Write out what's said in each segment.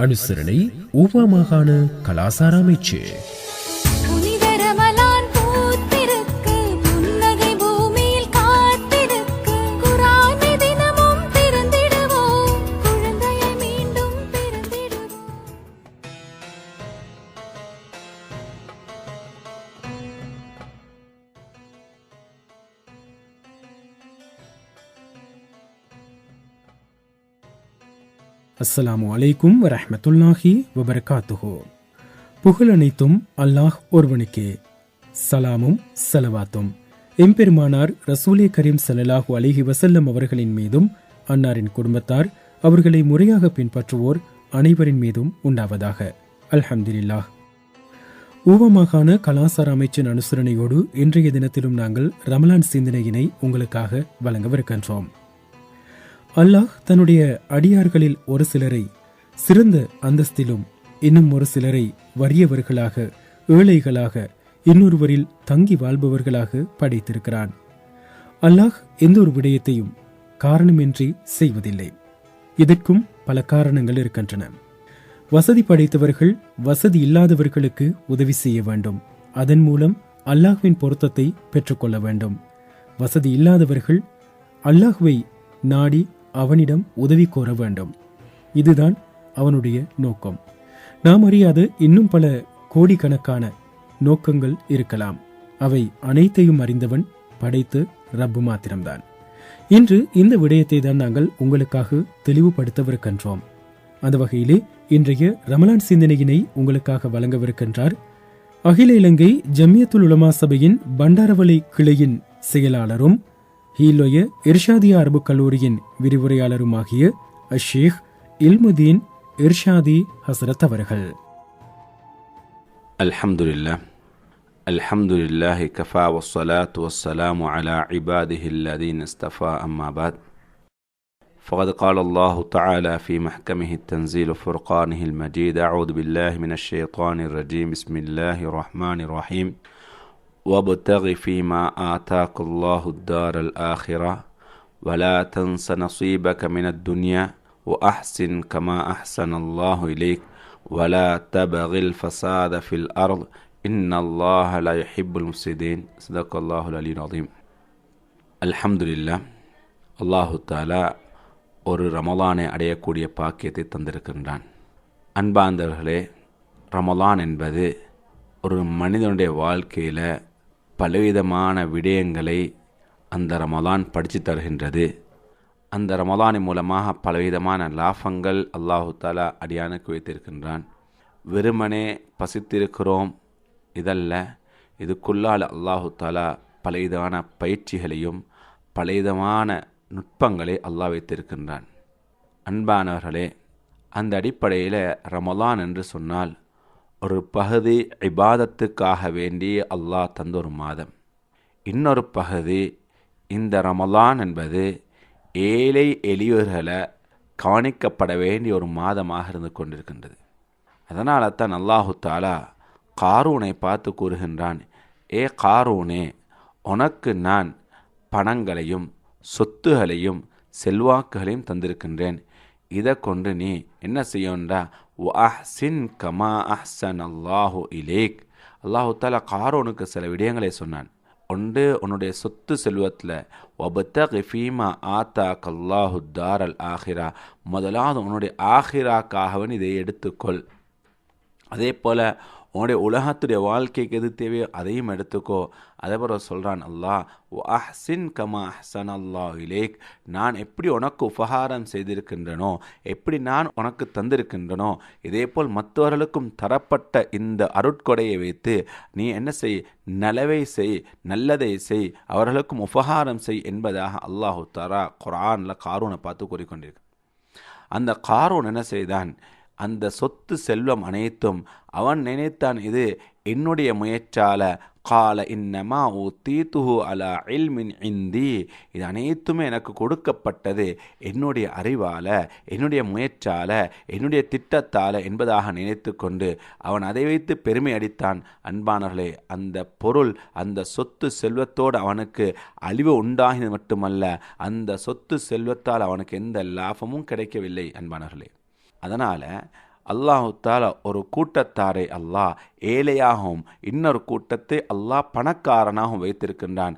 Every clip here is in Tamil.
அனுசரணை ஊவா மாகாண கலாசார அமைச்சு. அஸ்ஸலாமு அலைக்கும் வரமத்துல்லாஹி வபரகாத்துஹு. புகழ் அனைத்தும் அல்லாஹ் ஒருவனுக்கே சலாமும் சலவாத்தும். எம்பெருமானார் ரசூலே கரீம் ஸல்லல்லாஹு அலிஹி வசல்லம் அவர்களின் மீதும் அன்னாரின் குடும்பத்தார் அவர்களை முறையாக பின்பற்றுவோர் அனைவரின் மீதும் உண்டாவதாக. அல்ஹம்துலில்லாஹ். ஊவமாகாண கலாசார அமைச்சின் அனுசரணையோடு இன்றைய தினத்திலும் நாங்கள் ரமலான் சிந்தனையினை உங்களுக்காக வழங்கவிருக்கின்றோம். அல்லாஹ் தன்னுடைய அடியார்களில் ஒரு சிலரை சிறந்த அந்தஸ்திலும் இன்னும் ஒரு சிலரை வறியவர்களாக ஏழைகளாக இன்னொருவரில் தங்கி வாழ்பவர்களாக படைத்திருக்கிறான். அல்லாஹ் எந்த ஒரு விடயத்தையும் காரணமின்றி செய்வதில்லை. இதற்கும் பல காரணங்கள் இருக்கின்றன. வசதி படைத்தவர்கள் வசதி இல்லாதவர்களுக்கு உதவி செய்ய வேண்டும். அதன் மூலம் அல்லாஹ்வின் பொருத்தத்தை பெற்றுக்கொள்ள வேண்டும். வசதி இல்லாதவர்கள் அல்லாஹ்வை நாடி அவனிடம் உதவி கோர வேண்டும். இதுதான் அவனுடைய நோக்கம். நாம் அறியாத இன்னும் பல கோடிக்கணக்கான நோக்கங்கள் இருக்கலாம். அவை அனைத்தையும் அறிந்தவன் படைத்து ரப்பு மாத்திரம்தான். இன்று இந்த விடயத்தை தான் நாங்கள் உங்களுக்காக தெளிவுபடுத்தவிருக்கின்றோம். அந்த வகையிலே இன்றைய ரமலான் சிந்தனையினை உங்களுக்காக வழங்கவிருக்கின்றார் அகில இலங்கை ஜம்மியத்துல் உலமா சபையின் பண்டாரவளை கிளையின் செயலாளரும் ஹீலோய இர்ஷாதியா அரபு கல்லூரியின் விரிவுரையாளருமாகிய அஷேக் இல்முதீன் இர்ஷாதி ஹசரத் அவர்கள் الحمد لله الحمد لله كفى والصلاة والسلام على عباده الذين اصطفى أما بعد فقد قال الله تعالى في محكمه التنزيل فرقانه المجيد أعوذ بالله من الشيطان الرجيم بسم الله الرحمن الرحيم وابتغ فيما آتاك الله الدار الآخرة ولا تنس نصيبك من الدنيا وأحسن كما أحسن الله إليك ولا تبغ الفساد في الأرض إن الله لا يحب المفسدين صدق الله العلي العظيم الحمد لله அல்லாஹு தாலா ஒரு ரமலானை அடையக்கூடிய பாக்கியத்தை தந்திருக்கின்றான் அன்பாந்தவர்களே ரமலான் என்பது ஒரு மனிதனுடைய வாழ்க்கையில் பலவிதமான விடயங்களை அந்த ரமதான் படித்து தருகின்றது. அந்த ரமதானின் மூலமாக பலவிதமான லாபங்கள் அல்லாஹு தாலா அடியானுக்கு வைத்திருக்கின்றான். வெறுமனே பசித்திருக்கிறோம் இதல்ல இதுக்குள்ளால் அல்லாஹு தாலா பலவிதமான பயிற்சிகளையும் பலவிதமான நுட்பங்களை அல்லாஹ் வைத்திருக்கின்றான். அன்பானவர்களே அந்த அடிப்படையில் ரமலான் என்று சொன்னால் ஒரு பகுதி இபாதத்துக்காக வேண்டி அல்லாஹ் தந்த ஒரு மாதம். இன்னொரு பகுதி இந்த ரமலான் என்பது ஏழை எளியவர்களை கவனிக்கப்பட வேண்டிய ஒரு மாதமாக இருந்து கொண்டிருக்கின்றது. அதனால தான் அல்லாஹு தாலா காரூனை பார்த்து கூறுகின்றான் ஏ காரூனே உனக்கு நான் பணங்களையும் சொத்துகளையும் செல்வாக்குகளையும் தந்திருக்கின்றேன். இதை கொண்டு நீ என்ன செய்யண்டா? அஹ்சின் கமா அஹ்சன் அல்லாஹு இலேக். அல்லாஹு தாலா காரோனுக்கு சில விடயங்களை சொன்னான். ஒன்று உன்னுடைய சொத்து செல்வத்தில் ஒபத்த கிஃபீமா ஆத்தா கல்லாஹு தாரல் ஆஹிரா. முதலாவது உன்னுடைய ஆஹிராக்காகவன் இதை எடுத்துக்கொள். அதே போல் உன்னுடைய உலகத்துடைய வாழ்க்கைக்கு எது தேவையோ அதையும் எடுத்துக்கோ. அதேபோல் சொல்கிறான் அல்லாஹ் அஹ்சின் கமா அஹ்சன் அல்லாஹ் இலேக். நான் எப்படி உனக்கு உபகாரம் செய்திருக்கின்றனோ எப்படி நான் உனக்கு தந்திருக்கின்றனோ இதேபோல் மற்றவர்களுக்கும் தரப்பட்ட இந்த அருட்கொடையை வைத்து நீ என்ன செய்? நலவை செய் நல்லதை செய் அவர்களுக்கும் உபகாரம் செய் என்பதாக அல்லாஹு தரா குரானில் காரூனை பார்த்து கூறிக்கொண்டிருக்கு அந்த காரூன் என்ன செய்தான்? அந்த சொத்து செல்வம் அனைத்தும் அவன் நினைத்தான் இது என்னுடைய முயற்சால. கால இன்னமா ஊத்தீத்துஹு அலா இல்மின் இந்தி. இது அனைத்துமே எனக்கு கொடுக்கப்பட்டது என்னுடைய அறிவால என்னுடைய முயற்சால என்னுடைய திட்டத்தால என்பதாக நினைத்து கொண்டு அவன் அதை வைத்து பெருமை அடித்தான். அன்பானவர்களே அந்த பொருள் அந்த சொத்து செல்வத்தோடு அவனுக்கு அழிவு உண்டாகினது மட்டுமல்ல அந்த சொத்து செல்வத்தால் அவனுக்கு எந்த லாபமும் கிடைக்கவில்லை அன்பானவர்களே. அதனால் அல்லாஹுத்தால ஒரு கூட்டத்தாரை அல்லாஹ் ஏழையாகவும் இன்னொரு கூட்டத்தை அல்லாஹ் பணக்காரனாகவும் வைத்திருக்கின்றான்.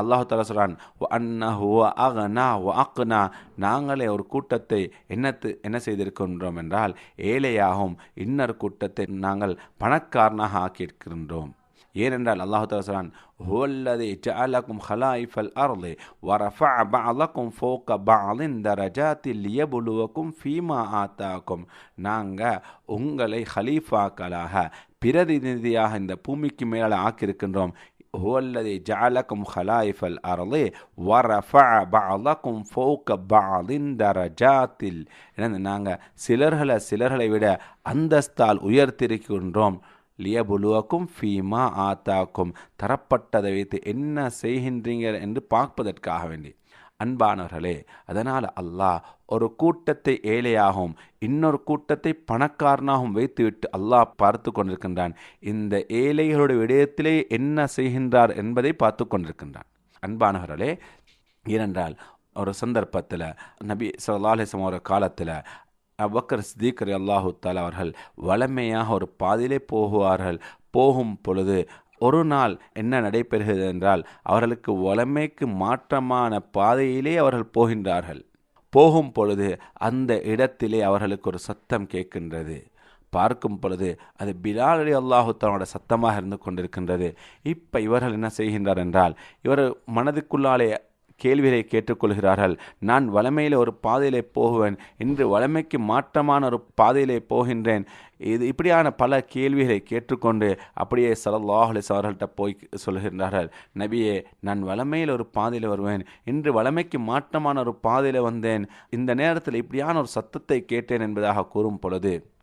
அல்லாஹு தாலா சொல்கிறான் அன்னஹு அகனா அக்னா. நாங்களே ஒரு கூட்டத்தை என்னத்து என்ன செய்திருக்கின்றோம் என்றால் ஏழையாகவும் இன்னொரு கூட்டத்தை நாங்கள் பணக்காரனாக ஆக்கியிருக்கின்றோம். ஏனென்றால் அல்லாஹு தலான் சொல்கிறான் ஹுவல்லதி ஜஅலக்கும் ஹலாயிஃபல் அர்லி வரஃபஅ பஅலக்கும் ஃபோக்க பஅலின் தரஜாத்தில் லியபுலுவக்கும் ஃபீமா ஆத்தாக்கும். நாங்கள் உங்களை ஹலீஃபாக்களாக பிரதிநிதியாக இந்த பூமிக்கு மேலே ஆக்கியிருக்கின்றோம். ஹுவல்லதி ஜஅலக்கும் ஹலாயிஃபல் அர்லி வரஃபஅ பஅலக்கும் ஃபோக்க பஅலின் தரஜாத்தில் என்ன நாங்கள் சிலர்களை சிலர்களை விட அந்தஸ்தால் உயர்த்திருக்கின்றோம் லியபுலுவக்கும் ஃபீமா ஆத்தாக்கும். தரப்பட்டதை வைத்து என்ன செய்கின்றீங்க என்று பார்ப்பதற்காக வேண்டி. அன்பானவர்களே அதனால் அல்லாஹ் ஒரு கூட்டத்தை ஏழையாகவும் இன்னொரு கூட்டத்தை பணக்காரனாகவும் வைத்துவிட்டு அல்லாஹ் பார்த்து கொண்டிருக்கின்றான். இந்த ஏழைகளுடைய விடயத்திலே என்ன செய்கின்றார் என்பதை பார்த்து கொண்டிருக்கின்றான். அன்பானவர்களே ஏனென்றால் ஒரு சந்தர்ப்பத்தில் நபி சல்லாஹிசம் ஒரு காலத்தில் அபக்கர் சிதீக்கர் அல்லாஹு தாலா அவர்கள் வளமையாக ஒரு பாதையிலே போகுவார்கள். போகும் பொழுது ஒரு நாள் என்ன நடைபெறுகிறது என்றால் அவர்களுக்கு வளமைக்கு மாற்றமான பாதையிலே அவர்கள் போகின்றார்கள். போகும் பொழுது அந்த இடத்திலே அவர்களுக்கு ஒரு சத்தம் கேட்கின்றது. பார்க்கும் பொழுது அது பிலால் அலி அல்லாஹு சத்தமாக இருந்து கொண்டிருக்கின்றது. இப்போ இவர்கள் என்ன செய்கின்றார் என்றால் இவர் மனதுக்குள்ளாலே கேள்விகளை கேட்டுக்கொள்கிறார்கள். நான் வளமையில் ஒரு பாதையிலே போகுவேன். இன்று வளமைக்கு மாற்றமான ஒரு பாதையிலே போகின்றேன். இது இப்படியான பல கேள்விகளை கேட்டுக்கொண்டு அப்படியே சலல்லாஹலிஸ் அவர்கள்ட்ட போய் சொல்கின்றார்கள். நபியே நான் வளமையில் ஒரு பாதையில் வருவேன். இன்று வளமைக்கு மாற்றமான ஒரு பாதையில் வந்தேன். இந்த நேரத்தில் இப்படியான ஒரு சத்தத்தை கேட்டேன் என்பதாக கூறும் பொழுது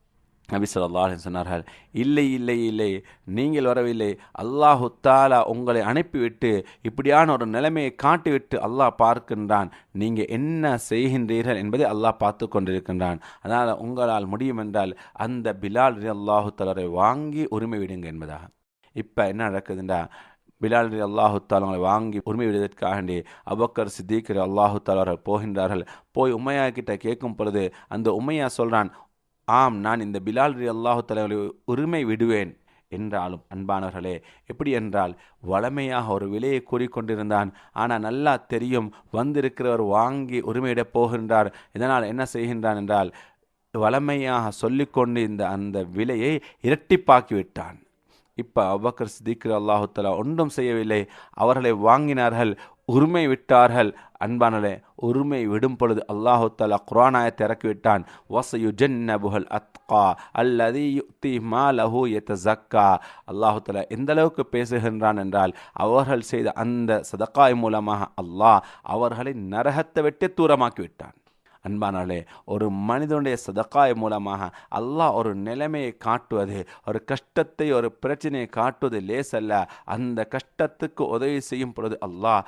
நபி சொல்லா சொன்னார்கள் இல்லை இல்லை இல்லை நீங்கள் வரவில்லை. அல்லாஹு தாலா உங்களை அனுப்பிவிட்டு இப்படியான ஒரு நிலைமையை காட்டிவிட்டு அல்லாஹ் பார்க்கின்றான். நீங்கள் என்ன செய்கின்றீர்கள் என்பதை அல்லாஹ் பார்த்து கொண்டிருக்கின்றான். அதனால் உங்களால் முடியும் என்றால் அந்த பிலால் அல்லாஹு தாலரை வாங்கி உரிமை விடுங்க என்பதாக. இப்போ என்ன நடக்குதுண்டா? பிலால் அல்லாஹு தாலங்களை வாங்கி உரிமை விடுவதற்காக அபக்கர் சித்திகர் அல்லாஹு தாலர்கள் போகின்றார்கள். போய் உமையா கிட்ட கேட்கும் பொழுது அந்த உமையா சொல்கிறான் ஆம் நான் இந்த பிலால் ரி அல்லாஹு தலைவரை உரிமை விடுவேன் என்றாலும் அன்பானவர்களே எப்படி என்றால் வளமையாக ஒரு விலையை கூறிக்கொண்டிருந்தான். ஆனால் நல்லா தெரியும் வந்திருக்கிறவர் வாங்கி உரிமையிடப் போகின்றார். இதனால் என்ன செய்கின்றான் என்றால் வளமையாக சொல்லிக்கொண்டு இந்த அந்த விலையை இரட்டிப்பாக்கி விட்டான். இப்போ அவ்வக்கர் சித்திக்கிற அல்லாஹுத்தலா ஒன்றும் செய்யவில்லை. அவர்களை வாங்கினார்கள் உரிமை விட்டார்கள். அன்பானலே உரிமை விடும் பொழுது அல்லாஹு தலா குரானாயத்தை இறக்கிவிட்டான் வசயு ஜன்னபுஹல் அத்கா அல்லது யுக்தி மாலஹு எத்த ஜக்கா அல்லாஹு தலா எந்த அளவுக்கு பேசுகின்றான் என்றால் அவர்கள் செய்த அந்த சதக்காய் மூலமாக அல்லாஹ் அவர்களை நரகத்தை விட்டு தூரமாக்கிவிட்டான் அன்பானாலே ஒரு மனிதனுடைய சதக்காய் மூலமாக அல்லாஹ் ஒரு நிலைமையை காட்டுவது ஒரு கஷ்டத்தை ஒரு பிரச்சனையை காட்டுவது லேசல்ல. அந்த கஷ்டத்துக்கு உதவி செய்யும் பொழுது அல்லாஹ்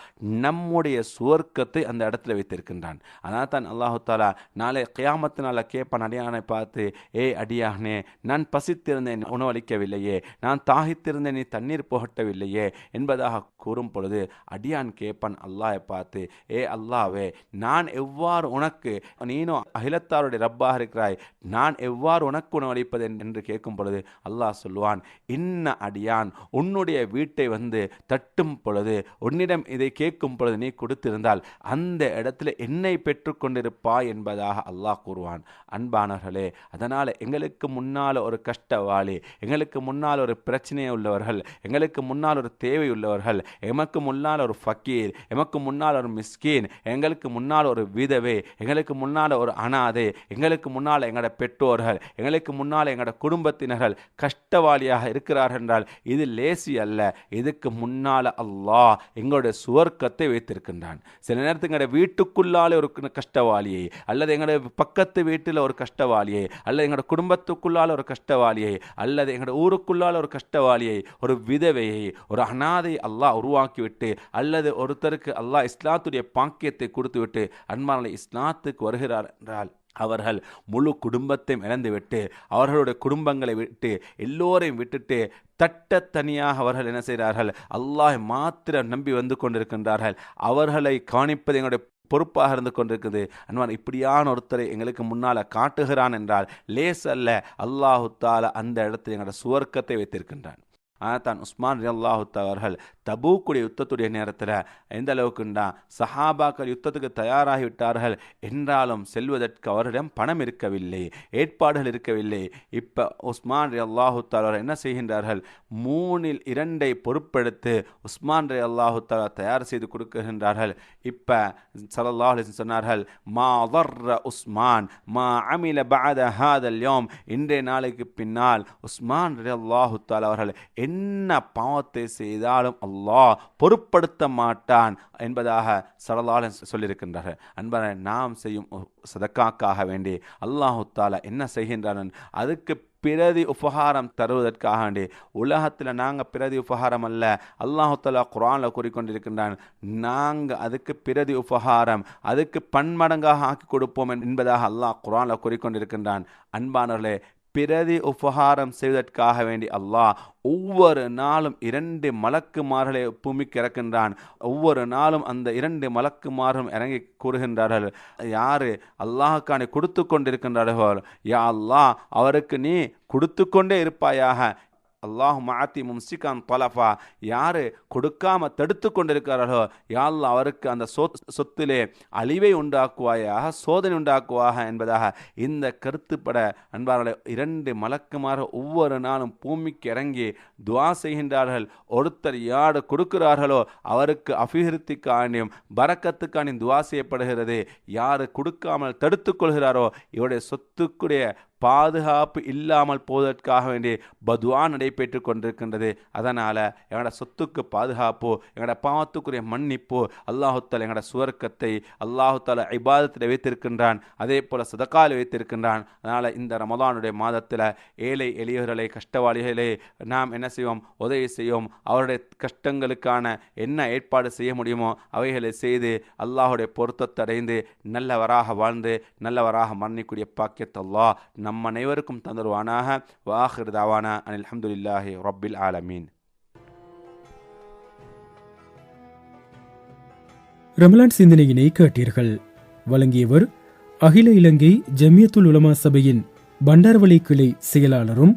நம்முடைய சுவர்க்கத்தை அந்த இடத்துல வைத்திருக்கின்றான். அதனால் தான் அல்லாஹு தாலா நாளை கியாமத்தினால கேட்பான் அடியானை பார்த்து ஏ அடியானே நான் பசித்திருந்தேன் உணவளிக்கவில்லையே நான் தாகித்திருந்தேன் நீ தண்ணீர் புகட்டவில்லையே என்பதாக கூறும் பொழுது அடியான் கேட்பான் அல்லாஹை பார்த்து ஏ அல்லாவே நான் எவ்வாறு உனக்கு நீனோ அகிலத்தாருடைய ரப்பாக இருக்கிறாய். நான் எவ்வாறு உனக்கு உணவளிப்பது என்று கேட்கும் பொழுது அல்லாஹ் சொல்லுவான் இன்ன அடியான் உன்னுடைய வீட்டை வந்து தட்டும் பொழுது உன்னிடம் இதை கேட்கும் பொழுது நீ கொடுத்திருந்தால் அந்த இடத்துல என்னை பெற்றுக்கொண்டிருப்பாய் என்பதாக அல்லாஹ் கூறுவான். அன்பானவர்களே அதனால் எங்களுக்கு முன்னால் ஒரு கஷ்டவாளி எங்களுக்கு முன்னால் ஒரு பிரச்சனை உள்ளவர்கள் எங்களுக்கு முன்னால் ஒரு தேவை உள்ளவர்கள் எமக்கு முன்னால் ஒரு ஃபக்கீர் எமக்கு முன்னால் ஒரு மிஸ்கீன் எங்களுக்கு முன்னால் ஒரு விதவை எங்களுக்கு எங்களுக்கு முன்னால் ஒரு அனாதை எங்களுக்கு முன்னால் எங்களோட பெற்றோர்கள் எங்களுக்கு முன்னால் எங்களோட குடும்பத்தினர்கள் கஷ்டவாளியாக இருக்கிறார்கள் என்றால் இது லேசி அல்ல. இதுக்கு முன்னால் அல்லாஹ் எங்களுடைய சுவர்க்கத்தை வைத்திருக்கின்றான். சில நேரத்துக்கு எங்களோட வீட்டுக்குள்ளாலே ஒரு கஷ்டவாளியை அல்லது எங்களோட பக்கத்து வீட்டில் ஒரு கஷ்டவாளியை அல்லது எங்களோட குடும்பத்துக்குள்ளால ஒரு கஷ்டவாளியை அல்லது எங்களோட ஊருக்குள்ளால ஒரு கஷ்டவாளியை ஒரு விதவையை ஒரு அனாதை அல்லாஹ் உருவாக்கிவிட்டு அல்லது ஒருத்தருக்கு அல்லாஹ் இஸ்லாத்துடைய பாக்கியத்தை கொடுத்துவிட்டு அன்பான இஸ்லாத்துக்கு வருகிறார் என்றால் அவர்கள் முழு குடும்பத்தையும் இழந்துவிட்டு அவர்களுடைய குடும்பங்களை விட்டு எல்லோரையும் விட்டுட்டு தட்ட தனியாக அவர்கள் என்ன செய்கிறார்கள்? அல்லாஹ் மாத்திரம் நம்பி வந்து கொண்டிருக்கின்றார்கள். அவர்களை கவனிப்பது எங்களுடைய பொறுப்பாக இருந்து கொண்டிருக்குது. அன்பான் இப்படியான ஒருத்தரை எங்களுக்கு முன்னால் காட்டுகிறான் என்றால் லேஸ் அல்ல அல்லாஹு தால அந்த இடத்தில் எங்களோட சுவர்க்கத்தை வைத்திருக்கின்றான். தான் உஸ்மான் அல்லாஹு அவர்கள் தபூக்குடைய யுத்தத்துடைய நேரத்தில் எந்த அளவுக்குண்டா சஹாபாக்கள் யுத்தத்துக்கு தயாராகிவிட்டார்கள் என்றாலும் செல்வதற்கு அவரிடம் பணம் இருக்கவில்லை ஏற்பாடுகள் இருக்கவில்லை. இப்போ உஸ்மான் ரே அவர்கள் என்ன செய்கின்றார்கள்? மூணில் இரண்டை பொறுப்பெடுத்து உஸ்மான் ரே அல்லாஹு தயார் செய்து கொடுக்கின்றார்கள். இப்போ சலல்லாஹ் சொன்னார்கள் மா வர்ற உஸ்மான் மா அமில பாத ஹாதல் யோம். இன்றைய நாளைக்கு பின்னால் உஸ்மான் ரே அல்லாஹு தாலா அவர்கள் என்ன பாவத்தை செய்தாலும் அல்லாஹ் பொருட்படுத்த மாட்டான் என்பதாக சரலால் சொல்லியிருக்கின்றார்கள். அன்பான நாம் செய்யும் சதக்காக்காக வேண்டி அல்லாஹு தாலா என்ன செய்கின்றான்? அதுக்கு பிரதி உபகாரம் தருவதற்காக வேண்டி உலகத்தில் நாங்கள் பிரதி உபகாரம் அல்ல. அல்லாஹு குரானில் கூறிக்கொண்டிருக்கின்றான் நாங்கள் அதுக்கு பிரதி உபகாரம் அதுக்கு பன்மடங்காக ஆக்கி கொடுப்போம் என்பதாக அல்லாஹ் குரானில் கூறிக்கொண்டிருக்கின்றான். அன்பானவர்களே பிரதி உபகாரம் செய்வதற்காக வேண்டி அல்லாஹ் ஒவ்வொரு நாளும் இரண்டு மலக்குமார்களை பூமிக்கு இறக்கின்றான். ஒவ்வொரு நாளும் அந்த இரண்டு மலக்குமாரும் இறங்கி கூறுகின்றார்கள். யாரு? அல்லாஹுக்கான கொடுத்து கொண்டிருக்கின்றார்கள். யா அல்லாஹ் அவருக்கு நீ கொடுத்து கொண்டே இருப்பாயாக. அல்லாஹ் மாத்தி மும்சிகான் தொலஃபா. யார் கொடுக்காம தடுத்து கொண்டிருக்கிறார்களோ யாழ் அவருக்கு அந்த சொ சொத்திலே அழிவை உண்டாக்குவாயாக சோதனை உண்டாக்குவாக என்பதாக இந்த கருத்துப்பட அன்பார்களே இரண்டு மலக்குமார ஒவ்வொரு நாளும் பூமிக்கு இறங்கி துவா செய்கின்றார்கள். ஒருத்தர் யாடு கொடுக்கிறார்களோ அவருக்கு அபிவிருத்திக்காண்டியும் பறக்கத்துக்காண்டியும் துவா செய்யப்படுகிறது. யார் கொடுக்காமல் தடுத்து கொள்கிறாரோ இவருடைய சொத்துக்குடைய பாதுகாப்பு இல்லாமல் போவதற்காக வேண்டி பதுவா நடைபெற்று கொண்டிருக்கின்றது. அதனால் எங்களோட சொத்துக்கு பாதுகாப்பு எங்களோட பாவத்துக்குரிய மன்னிப்பு அல்லாஹுத்தால் எங்களோட சுவர்க்கத்தை அல்லாஹுத்தால இபாதத்தில் வைத்திருக்கின்றான். அதே போல் சதக்கால் வைத்திருக்கின்றான். அதனால் இந்த ரமதானுடைய மாதத்தில் ஏழை எளியவர்களை கஷ்டவாளிகளை நாம் என்ன செய்வோம்? உதவி செய்வோம். அவருடைய கஷ்டங்களுக்கான என்ன ஏற்பாடு செய்ய முடியுமோ அவைகளை செய்து அல்லாஹுடைய பொருத்தத்தை அடைந்து நல்லவராக வாழ்ந்து நல்லவராக மன்னிக்கூடிய பாக்கியத்தல்லா நம் நம் அனைவருக்கும் தந்துருவானாக வாஹிர் தாவானா அனில் அஹமதுல்லாஹி ரப்பில் ஆலமீன். ரமலான் சிந்தனையினை கேட்டீர்கள். வழங்கியவர் அகில இலங்கை ஜமியத்துல் உலமா சபையின் பண்டார்வளை கிளை செயலாளரும்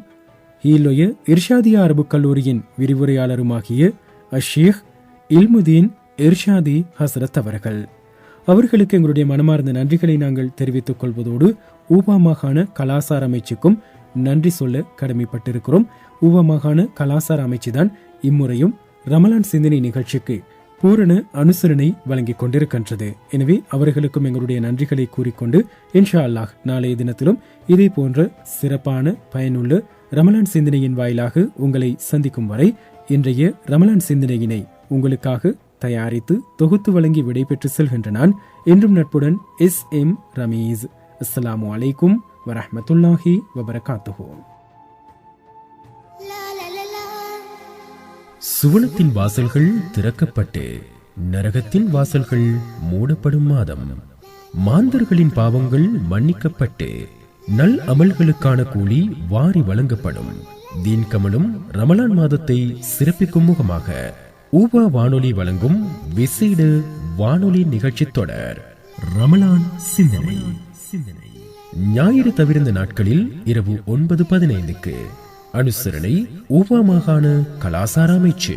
ஹீலோய இர்ஷாதியா அரபு கல்லூரியின் விரிவுரையாளருமாகிய அஷீக் இல்முதீன் இர்ஷாதி ஹசரத் அவர்கள். அவர்களுக்கு எங்களுடைய மனமார்ந்த நன்றிகளை நாங்கள் தெரிவித்துக் கொள்வதோடு ஊபா மாகாண கலாசார அமைச்சுக்கும் நன்றி சொல்ல கடமைப்பட்டிருக்கிறோம். ஊபா மாகாண கலாசார அமைச்சு தான் இம்முறையும் ரமலான் சிந்தனை நிகழ்ச்சிக்கு பூரண அனுசரணை வழங்கிக் கொண்டிருக்கின்றது. எனவே அவர்களுக்கும் எங்களுடைய நன்றிகளை கூறிக்கொண்டு இன்ஷா அல்லாஹ் நாளைய தினத்திலும் இதே போன்ற சிறப்பான பயனுள்ள ரமலான் சிந்தனையின் வாயிலாக உங்களை சந்திக்கும் வரை இன்றைய ரமலான் சிந்தனையினை உங்களுக்காக தயாரித்து தொகுத்து வழங்கி விடைபெற்று செல்கின்ற நான் என்றும் நட்புடன் எஸ் எம் ரமீஸ். அஸ்லாம் வலைக்கும் வரமத்துல்லாஹி வபரகாத்துஹு. சுவனத்தின் வாசல்கள் திறக்கப்பட்டு நரகத்தின் வாசல்கள் மூடப்படும் மாதம். மாந்தர்களின் பாவங்கள் மன்னிக்கப்பட்டு நல் அமல்களுக்கான கூலி வாரி வழங்கப்படும். தீன்கமலும் ரமலான் மாதத்தை சிறப்பிக்கும் முகமாக ஊபா வானொலி வழங்கும் விசேட வானொலி நிகழ்ச்சி தொடர். ரமலான் சிந்தனை. சிந்தனை ஞாயிறு தவிர்ந்த நாட்களில் இரவு ஒன்பது பதினைந்துக்கு அனுசரணை ஊபா மாகாண கலாசார அமைச்சு.